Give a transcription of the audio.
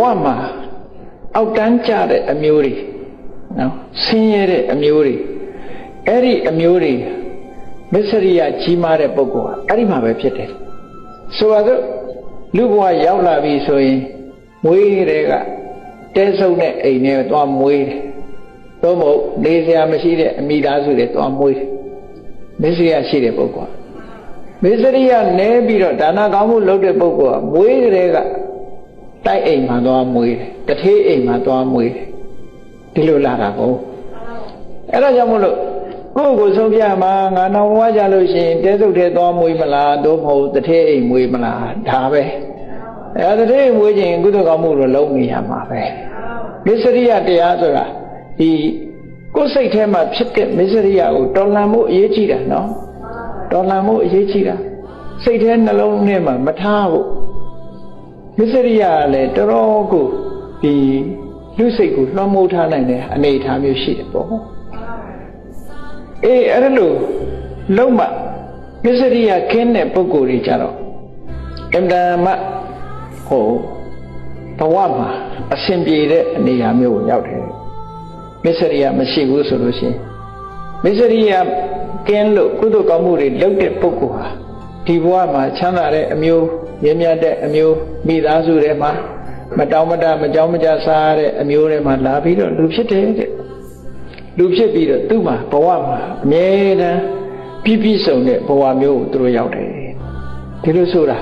ဝမှာအောက်တန်းကြတဲ့အမျိုးတွေနော်ဆင်းရဲတဲ့အမျိုးတွေအဲ့ဒီအမျိုးတွေမစ္စရိယကြီးမားတဲ့ပုဂ္ဂိုလ်ဟာအဲ့ဒီမှာပဲဖြစ်တယ်ဆိုပါစို့လူဘဝရောက်လာပြီဆိုရင်မွေးတဲ့ကတဲဆုပ်တဲ့အိမ်ထဲသွားမွေးတယ်သို့မဟုတ်နေစရာမရှိတဲ့အမိသားစုတွေသွားမွေးတယ်မစ္စရိယရှိတဲ့ပုဂ္ဂိုလ်မစ္စရိယနဲပြီးတော့ဒါနကောင်းမှုလုပ်တဲ့ပုဂ္ဂိုလ်ကမွေးတဲ့က တိုက်အိမ်မှာသွားမွေးတယ်တထေးအိမ်မှာသွားမွေးတယ်ဒီလိုလာတာကိုအဲ့ဒါကြောင့်မို့လို့ကိုယ့်ကိုယ်ဆုံးဖြတ်မှာငါနောင်ဝါကြလို့ရှိရင်တဲစုပ်ထဲသွားမွေးမလားသို့မဟုတ်တထေးအိမ်မွေးမလားဒါပဲအဲ့ဒါတထေးအိမ်မွေးခြင်းကုသကောင်းမှုလို့လုံးနေရမှာပဲမစ္စရိယတရားဆိုတာဒီကိုယ်စိတ်ထဲမှာဖြစ်တဲ့မစ္စရိယကိုတော်လှန်မှုအရေးကြီးတာနော်တော်လှန်မှုအရေးကြီးတာစိတ်ထဲနှလုံးထဲမှာမထားဖို့ မစ္စရိယကလည်းတော်တော်ကိုဒီလူစိတ်ကိုလွှမ်းမိုးထားနိုင်တဲ့အနေအထားမျိုးရှိတယ်ပေါ့အေးအဲ့ဒါလို့လုံးမမစ္စရိယခင်းတဲ့ပုံကိုယ်တွေကြတော့အင်တန်မှဟိုဘဝမှာအစဉ်ပြေတဲ့အနေအထားမျိုးကိုရောက်တယ်မစ္စရိယမရှိဘူးဆိုလို့ရှိရင်မစ္စရိယကင်းလို့ကုသိုလ်ကောင်းမှုတွေလုပ်တဲ့ပုဂ္ဂိုလ်ဟာဒီဘဝမှာချမ်းသာတဲ့အမျိုး ရင်းမြတ်တဲ့အမျိုးမိသားစုတွေမှာမတောင်းမတမကြောင်းမကြစားတဲ့အမျိုးတွေမှာလာပြီးတော့လူဖြစ်တယ်တဲ့လူဖြစ်ပြီးတော့သူ့မှာဘဝမှာအမြဲတမ်းပြည့်ပြည့်စုံတဲ့ဘဝမျိုးကိုသူတို့ရောက်တယ်ဒီလိုဆိုတာ